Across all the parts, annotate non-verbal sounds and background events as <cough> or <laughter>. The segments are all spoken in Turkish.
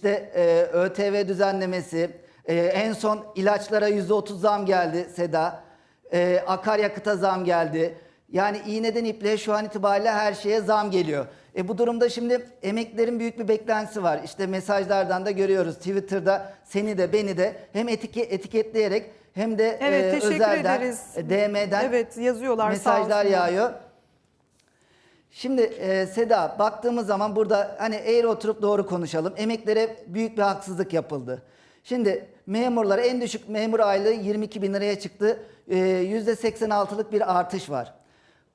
işte e, ÖTV düzenlemesi, e, en son ilaçlara %30 zam geldi Seda. E, akaryakıta zam geldi. Yani iğneden ipliğe şu an itibariyle her şeye zam geliyor. E bu durumda şimdi emeklilerin büyük bir beklentisi var. İşte mesajlardan da görüyoruz. Twitter'da seni de beni de hem etike, etiketleyerek hem de Evet, e, teşekkür özelden, ederiz. e, DM'den Evet yazıyorlar sağ mesajlar olsunlar. yağıyor. Şimdi e, Seda baktığımız zaman burada hani eğri oturup doğru konuşalım. Emeklere büyük bir haksızlık yapıldı. Şimdi memurlara en düşük memur aylığı 22 bin liraya çıktı. E, %86'lık bir artış var.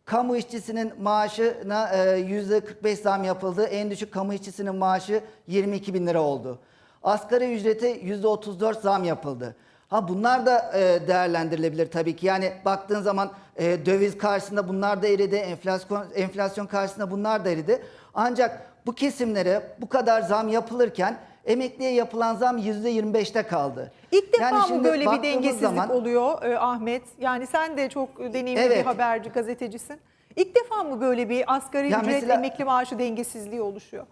Kamu işçisinin maaşına e, %45 zam yapıldı. En düşük kamu işçisinin maaşı 22 bin lira oldu. Asgari ücrete %34 zam yapıldı. Ha bunlar da e, değerlendirilebilir tabii ki. Yani baktığın zaman e, döviz karşısında bunlar da eridi, enflasyon enflasyon karşısında bunlar da eridi. Ancak bu kesimlere bu kadar zam yapılırken emekliye yapılan zam %25'te kaldı. İlk defa Yani mı böyle bir dengesizlik zaman- oluyor e, Ahmet? Yani sen de çok deneyimli bir Evet. haberci, gazetecisin. İlk defa mı böyle bir asgari Ya ücret mesela- emekli maaşı dengesizliği oluşuyor?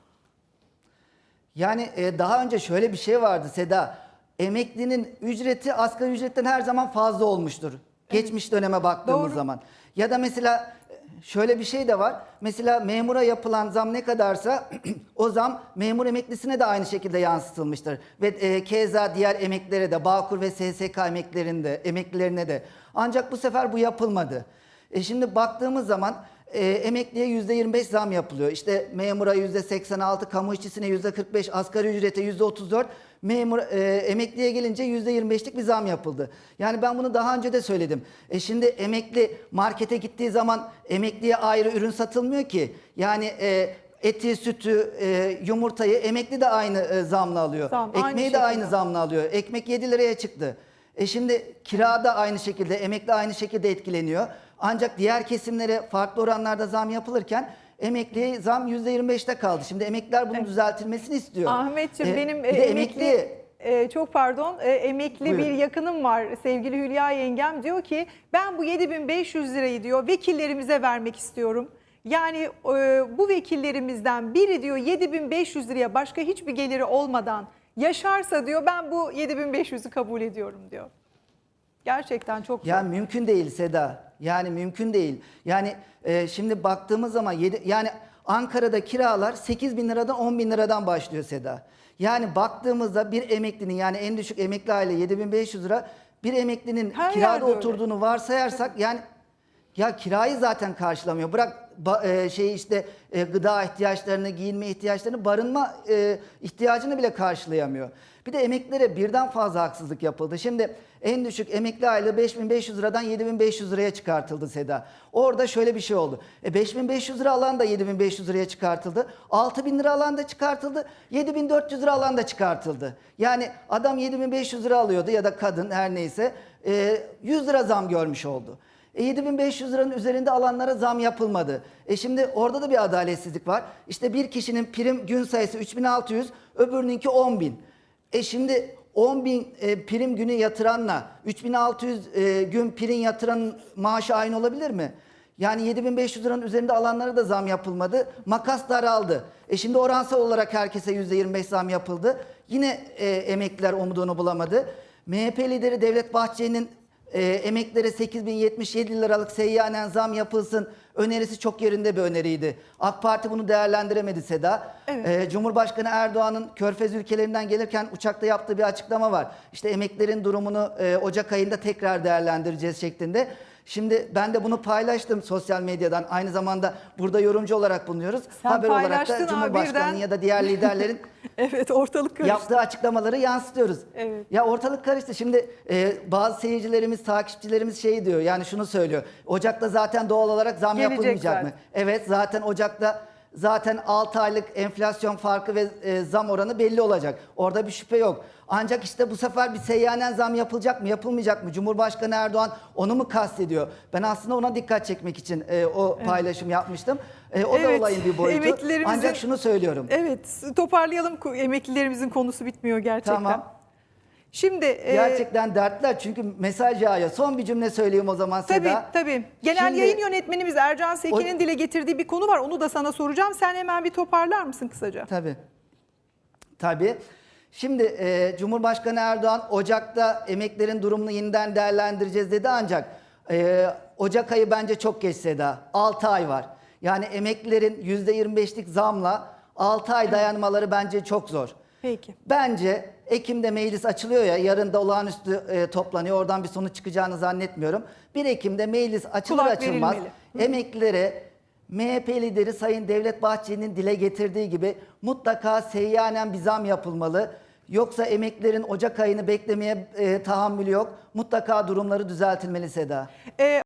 Yani e, daha önce şöyle bir şey vardı Seda. Emeklinin ücreti asgari ücretten her zaman fazla olmuştur. Geçmiş döneme baktığımız Doğru. zaman. Ya da mesela e, şöyle bir şey de var. Mesela memura yapılan zam ne kadarsa <clears throat> o zam memur emeklisine de aynı şekilde yansıtılmıştır. Ve e, keza diğer emeklilere de Bağkur ve SSK emeklilerinde, emeklilerine de. Ancak bu sefer bu yapılmadı. E şimdi baktığımız zaman e, emekliye %25 zam yapılıyor. İşte memura %86, kamu işçisine %45, asgari ücrete %34, memur e, emekliye gelince %25'lik bir zam yapıldı. Yani ben bunu daha önce de söyledim. E şimdi emekli markete gittiği zaman emekliye ayrı ürün satılmıyor ki. Yani e, eti, sütü, e, yumurtayı emekli de aynı e, zamla alıyor. Zam, aynı Ekmeği de şekilde. aynı zamla alıyor. Ekmek 7 liraya çıktı. E şimdi kira da aynı şekilde, emekli aynı şekilde etkileniyor. Ancak diğer kesimlere farklı oranlarda zam yapılırken emekliye zam %25'te kaldı. Şimdi emekliler bunun düzeltilmesini istiyor. Ahmetciğim E, benim bir e, de emekli, e, çok pardon e, emekli Buyurun. bir yakınım var sevgili Hülya yengem diyor ki ben bu 7500 lirayı diyor vekillerimize vermek istiyorum. Yani e, bu vekillerimizden biri diyor 7500 liraya başka hiçbir geliri olmadan yaşarsa diyor ben bu 7500'ü kabul ediyorum diyor. Gerçekten çok zor. Ya mümkün değil Seda. Yani mümkün değil. Yani e, şimdi baktığımız zaman yedi, yani Ankara'da kiralar 8 bin liradan 10 bin liradan başlıyor Seda. Yani baktığımızda bir emeklinin yani en düşük emekli aile 7500 lira bir emeklinin Her kirada yerde öyle. oturduğunu varsayarsak yani ya kirayı zaten karşılamıyor. Bırak e, şey işte e, gıda ihtiyaçlarını, giyinme ihtiyaçlarını, barınma e, ihtiyacını bile karşılayamıyor. Bir de emeklilere birden fazla haksızlık yapıldı. Şimdi en düşük emekli aylığı 5500 liradan 7500 liraya çıkartıldı Seda. Orada şöyle bir şey oldu. E 5500 lira alan da 7500 liraya çıkartıldı. 6000 lira alan da çıkartıldı. 7400 lira alan da çıkartıldı. Yani adam 7500 lira alıyordu ya da kadın her neyse e, 100 lira zam görmüş oldu. E 7500 liranın üzerinde alanlara zam yapılmadı. E şimdi orada da bir adaletsizlik var. İşte bir kişinin prim gün sayısı 3600, öbürününki 10000. E şimdi 10.000 e, prim günü yatıranla 3600 e, gün prim yatıran maaşı aynı olabilir mi? Yani 7500 liranın üzerinde alanlara da zam yapılmadı. Makas daraldı. E şimdi oransal olarak herkese %25 zam yapıldı. Yine e, emekliler umudunu bulamadı. MHP lideri Devlet Bahçeli'nin e, emeklilere 8077 liralık seyyanen zam yapılsın önerisi çok yerinde bir öneriydi. AK Parti bunu değerlendiremedi Seda. Evet. E, Cumhurbaşkanı Erdoğan'ın Körfez ülkelerinden gelirken uçakta yaptığı bir açıklama var. İşte emeklerin durumunu e, Ocak ayında tekrar değerlendireceğiz şeklinde. Şimdi ben de bunu paylaştım sosyal medyadan. Aynı zamanda burada yorumcu olarak bulunuyoruz. Sen Haber olarak da abi Cumhurbaşkanı'nın birden. ya da diğer liderlerin <laughs> Evet ortalık karıştı. yaptığı açıklamaları yansıtıyoruz. Evet. Ya ortalık karıştı. Şimdi e, bazı seyircilerimiz, takipçilerimiz şey diyor. Yani şunu söylüyor. Ocak'ta zaten doğal olarak zam Gelecek yapılmayacak mı? Evet zaten Ocak'ta zaten 6 aylık enflasyon farkı ve e, zam oranı belli olacak. Orada bir şüphe yok. Ancak işte bu sefer bir seyyanen zam yapılacak mı, yapılmayacak mı? Cumhurbaşkanı Erdoğan onu mu kastediyor? Ben aslında ona dikkat çekmek için e, o paylaşım yapmıştım. E, o Evet, da olayın bir boyutu. Ancak şunu söylüyorum. Evet toparlayalım emeklilerimizin konusu bitmiyor gerçekten. Tamam. Şimdi e, Gerçekten dertler çünkü mesaj yağıyor. Son bir cümle söyleyeyim o zaman tabii Seda. tabii. Genel Şimdi- yayın yönetmenimiz Ercan Sekin'in dile getirdiği bir konu var. Onu da sana soracağım. Sen hemen bir toparlar mısın kısaca? Tabii. Tabii. Şimdi e, Cumhurbaşkanı Erdoğan Ocak'ta emeklerin durumunu yeniden değerlendireceğiz dedi ancak e, Ocak ayı bence çok geç Seda. 6 ay var. Yani emeklilerin %25'lik zamla 6 ay dayanmaları bence çok zor. Peki. Bence Ekim'de meclis açılıyor ya yarın da olağanüstü e, toplanıyor. Oradan bir sonuç çıkacağını zannetmiyorum. 1 Ekim'de meclis açılır Kulak açılmaz verilmeli. emeklilere MHP lideri Sayın Devlet Bahçeli'nin dile getirdiği gibi mutlaka seyyanen bir zam yapılmalı. Yoksa emeklilerin Ocak ayını beklemeye e, tahammülü yok. Mutlaka durumları düzeltilmeli Seda. Ee,